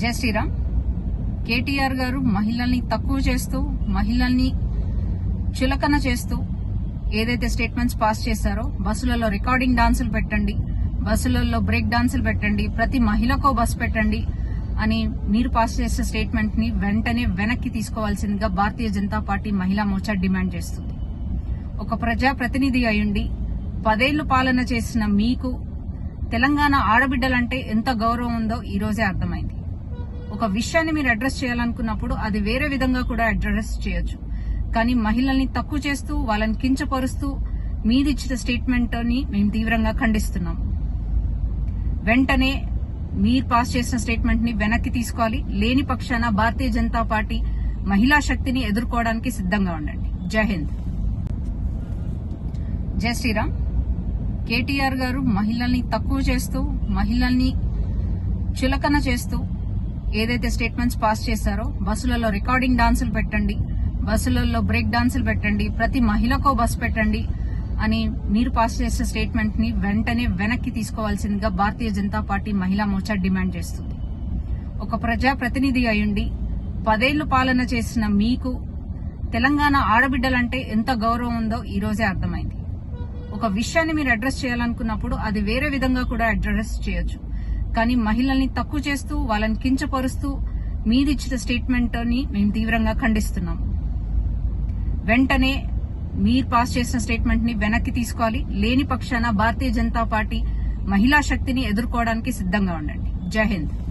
జై శ్రీరామ్. కేటీఆర్ గారు మహిళల్ని తక్కువ చేస్తూ మహిళల్ని చులకన చేస్తూ ఏదైతే స్టేట్మెంట్స్ పాస్ చేశారో బస్సులలో రికార్డింగ్ డాన్సులు పెట్టండి బస్సులలో బ్రేక్ డాన్సులు పెట్టండి ప్రతి మహిళకో బస్ పెట్టండి అని మీరు పాస్ చేసే స్టేట్మెంట్ని వెంటనే వెనక్కి తీసుకోవాల్సిందిగా భారతీయ జనతా పార్టీ మహిళా మోర్చా డిమాండ్ చేస్తుంది. ఒక ప్రజా ప్రతినిధి అయ్యుండి పదేళ్ళు పాలన చేసిన మీకు తెలంగాణ ఆడబిడ్డలంటే ఎంత గౌరవం ఉందో ఈ రోజే అర్థమైంది. ఒక విషయాన్ని మీరు అడ్రస్ చేయాలనుకున్నప్పుడు అది వేరే విధంగా కూడా అడ్రస్ చేయొచ్చు. కానీ మహిళల్ని తక్కువ చేస్తూ వాళ్ళని కించపరుస్తూ మీదిచ్చిన స్టేట్మెంట్ని మేము తీవ్రంగా ఖండిస్తున్నాం. వెంటనే మీరు పాస్ చేసిన స్టేట్మెంట్ని వెనక్కి తీసుకోవాలి. లేని పక్షాన భారతీయ జనతా పార్టీ మహిళా శక్తిని ఎదుర్కోవడానికి సిద్ధంగా ఉండండి. జై హింద్. జై శ్రీరామ్. కేటీఆర్ గారు మహిళల్ని తక్కువ చేస్తూ మహిళల్ని చులకన చేస్తూ ఏదైతే స్టేట్మెంట్స్ పాస్ చేశారో బస్సులలో రికార్డింగ్ డాన్సులు పెట్టండి బస్సులలో బ్రేక్ డాన్సులు పెట్టండి ప్రతి మహిళకో బస్ పెట్టండి అని మీరు పాస్ చేసే స్టేట్మెంట్ని వెంటనే వెనక్కి తీసుకోవాల్సిందిగా భారతీయ జనతా పార్టీ మహిళా మోర్చా డిమాండ్ చేస్తుంది. ఒక ప్రజా ప్రతినిధి అయ్యుండి పదేళ్ళు పాలన చేసిన మీకు తెలంగాణ ఆడబిడ్డలంటే ఎంత గౌరవం ఉందో ఈ రోజే అర్థమైంది. ఒక విషయాన్ని మీరు అడ్రస్ చేయాలనుకున్నప్పుడు అది వేరే విధంగా కూడా అడ్రస్ చేయొచ్చు. కానీ మహిళల్ని తక్కువ చేస్తూ వాళ్ళని కించపరుస్తూ మీదిచ్చిన స్టేట్మెంట్ని మేము తీవ్రంగా ఖండిస్తున్నాం. వెంటనే మీరు పాస్ చేసిన స్టేట్మెంట్ని వెనక్కి తీసుకోవాలి. లేని పక్షాన భారతీయ జనతా పార్టీ మహిళా శక్తిని ఎదుర్కోవడానికి సిద్ధంగా ఉండండి. జై హింద్.